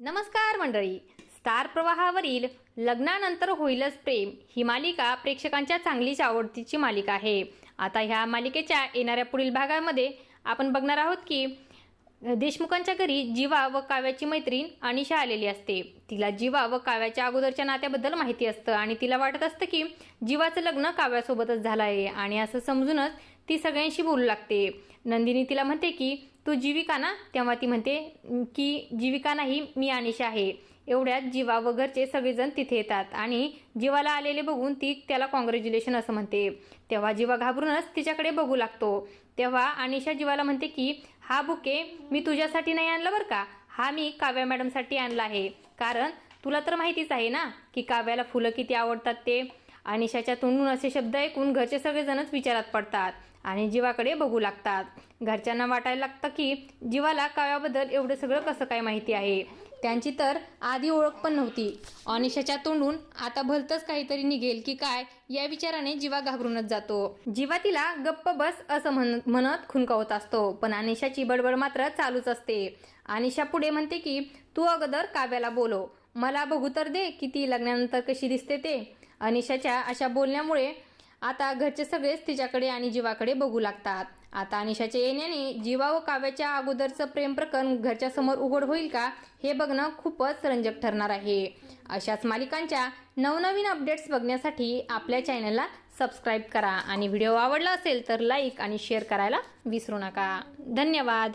नमस्कार मंडळी. स्टार प्रवाहावरील लग्नानंतर होईलच प्रेम ही मालिका प्रेक्षकांच्या चांगलीच आवडतीची मालिका आहे. आता ह्या मालिकेच्या येणाऱ्या पुढील भागामध्ये आपण बघणार आहोत की देशमुखांच्या घरी जीवा व काव्याची मैत्रीण अनिशा आलेली असते. तिला जीवा व काव्याच्या अगोदरच्या नात्याबद्दल माहिती असतं आणि तिला वाटत असतं की जीवाचं लग्न काव्यासोबतच झालं आहे आणि असं समजूनच ती सगळ्यांशी बोलू लागते. नंदिनी तिला म्हणते की तो जीविका ना तेव्हा ती म्हणते की जीविका नाही मी अनिशा आहे. एवढ्यात जीवा व घरचे सगळेजण तिथे येतात आणि जीवाला आलेले बघून ती त्याला कॉंग्रॅच्युलेशन असं म्हणते. तेव्हा जीवा घाबरूनच तिच्याकडे बघू लागतो. तेव्हा अनिशा जीवाला म्हणते की हा बुके मी तुझ्यासाठी नाही आणला बरं का? हा मी काव्या मॅडमसाठी आणला आहे. कारण तुला तर माहितीच आहे ना की काव्याला फुलं किती आवडतात ते. अनिशाच्या तोंडून असे शब्द ऐकून घरचे सगळेजणच विचारात पडतात आणि जीवाकडे बघू लागतात. घरच्यांना वाटायला लागतं की जीवाला काव्याबद्दल एवढं सगळं कसं काय माहिती आहे? त्यांची तर आधी ओळख पण नव्हती. अनिशाच्या तोंडून आता भलतंच काहीतरी निघेल की काय या विचाराने जीवा घाबरूनच जातो. जीवा तिला गप्प बस असं म्हण म्हणत खुनकावत असतो. पण अनिशाची बडबड मात्र चालूच असते. अनिशा पुढे म्हणते की तू अगोदर काव्याला बोलो. मला बघू तर दे की ती लग्नानंतर कशी दिसते ते. अनिशाच्या अशा बोलण्यामुळे आता घरचे सगळेच तिच्याकडे आणि जीवाकडे बघू लागतात. आता अनिशाच्या येण्याने जीवा व काव्याच्या अगोदरचं प्रेम प्रकरण घरच्या समोर उघड होईल का हे बघणं खूपच रंजक ठरणार आहे. अशाच मालिकांच्या नवनवीन अपडेट्स बघण्यासाठी आपल्या चॅनलला सबस्क्राईब करा. आणि व्हिडिओ आवडला असेल तर लाईक आणि शेअर करायला विसरू नका. धन्यवाद.